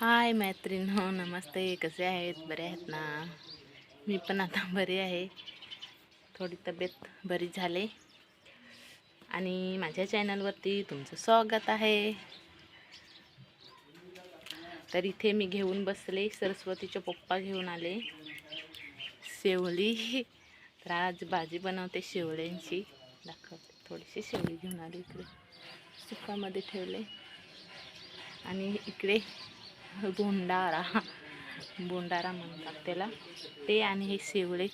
हाय मैत्रीण हो नमस्ते कसे आहेत? बरे आहेत ना? मी पण आता बरी आहे. थोडी तब्येत बरी झाले. आणि माझ्या चॅनलवरती तुमचं स्वागत आहे. तर इथे मी घेऊन बसले सरस्वतीचे पप्पा घेऊन आले. शेवळी तर आज भाजी बनवते शेवळ्यांची. दाखवते थोडीशी शेवळी घेऊन आली इकडे. सुकामध्ये ठेवले. आणि इकडे बोंडारा बोंडारा म्हणतात त्याला. ते आणि हे शेवळे.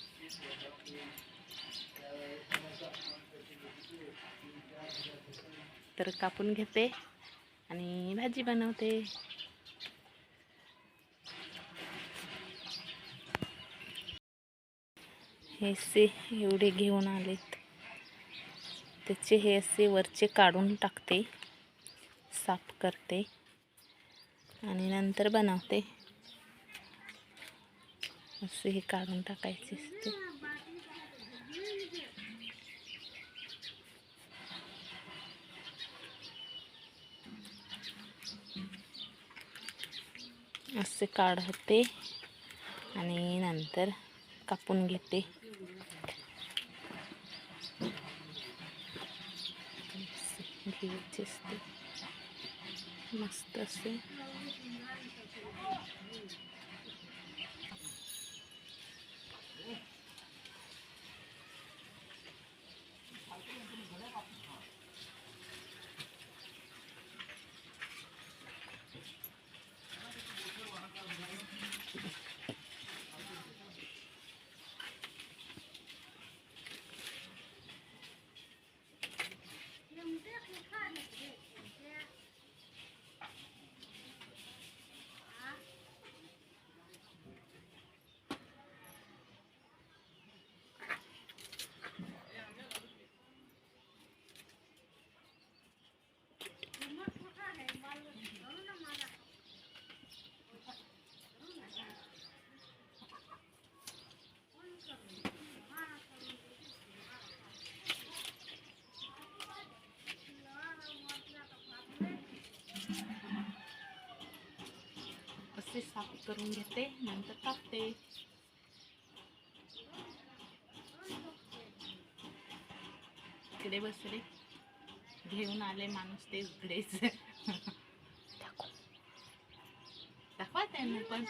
तर कापून घेते आणि भाजी बनवते. हे असे एवढे घेऊन आलेत. त्याचे हे असे वरचे काढून टाकते. साफ करते. आणि नंतर बनवते. असे हे काढून टाकायचे असते. असे काढते आणि नंतर कापून घेते. घ्यायचे असते. मस्त असे. Thank you. असे साफ करून घेते नंतर टाकते इकडे बसले घेऊन आले माणूस ते इकडेच दाखव दाखवा त्यांना पण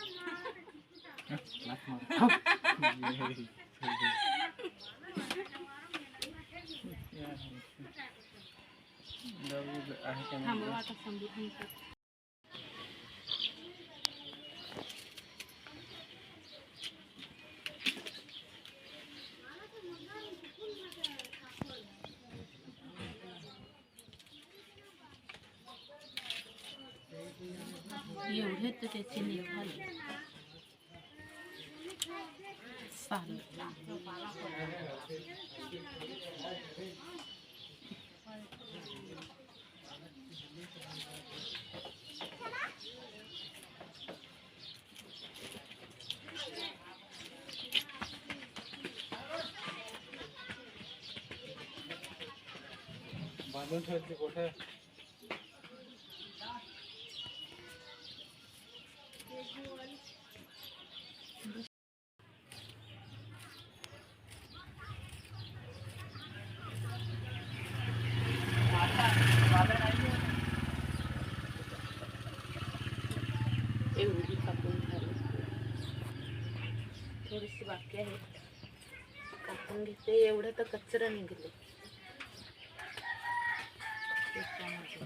थांबवा आता समजून एवढे तर त्याचे निघाले चालेल बांधून ठेवायचे कुठे एवढी कापून झाली. थोडीशी बाकी आहे. कापून घेते. एवढं तर कचरा निघले. त्याच्यामध्ये.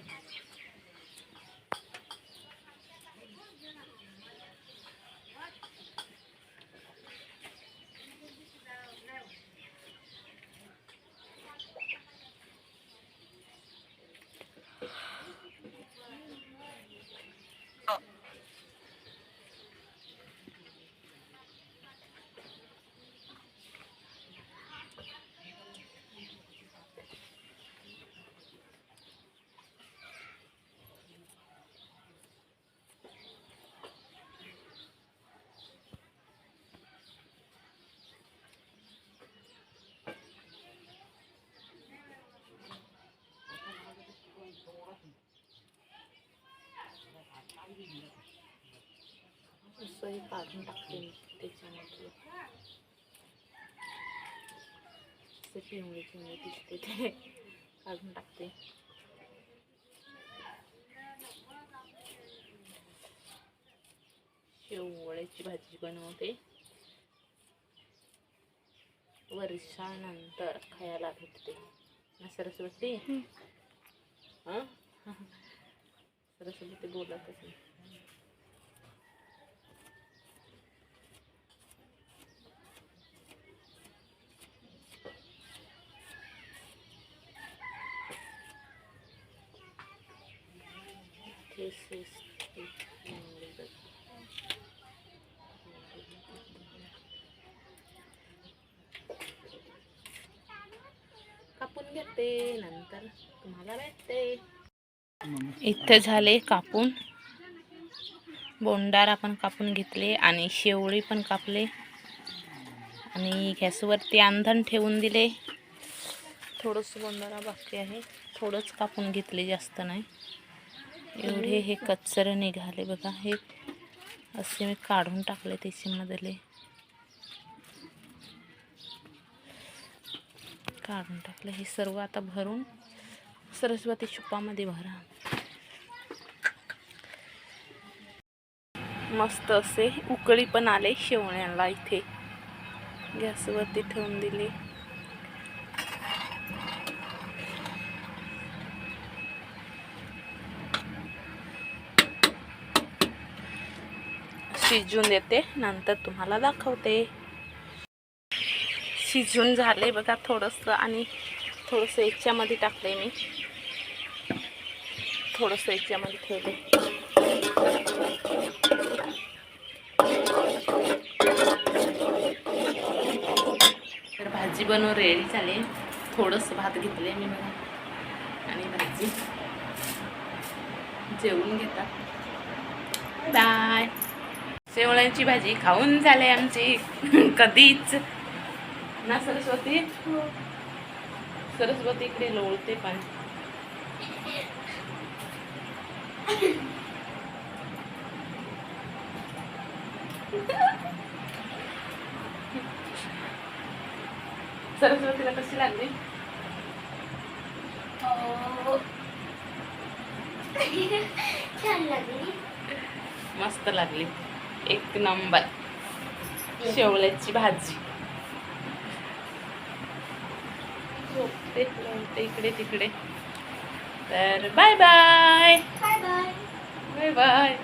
हे काढून टाकते मी त्याच्यामध्ये. असे पिवळे पिवळे दिसते ते. काढून टाकते. शेवळ्याची भाजी बनवते. वर्षानंतर खायला भेटते. ना सरस्वती? हं? सरस्वती बोलतच नाही. This is the कापून घेते नंतर तुम्हाला भेटते. इथं झाले कापून. बोंडार आपण कापून घेतले आणि शेवळी पण कापले. आणि गॅसवरती अंधण ठेवून दिले. थोडंसं बोंडारा बाकी आहे. थोडंच कापून घेतले जास्त नाही. एवढे हे कच्चर निघाले बघा. हे असे मी काढून टाकले त्याच्यामधले. काढून टाकले. हे सर्व आता भरून सरस्वती शुपामध्ये भरा. मस्त असे उकळी पण आले शेवण्याला इथे. गॅसवरती ठेवून दिले. शिजून देते नंतर तुम्हाला दाखवते. शिजून झाले बघा थोडंसं आणि थोडंसं याच्यामध्ये टाकले मी. थोडंसं याच्यामध्ये ठेवले तर भाजी बनवून रेडी झाली. थोडंसं भात घेतले मी बघा. आणि भाजी. जेवून घेतात बाय शेवळ्यांची भाजी खाऊन झाले आमची. कधीच. ना सरस्वती? सरस्वती इकडे लोळते पण. सरस्वतीला कशी लागली? छान लागली. मस्त लागली. एक नंबर. शेवळ्याची भाजी. झोपते इकडे तिकडे. तर bye bye bye bye bye bye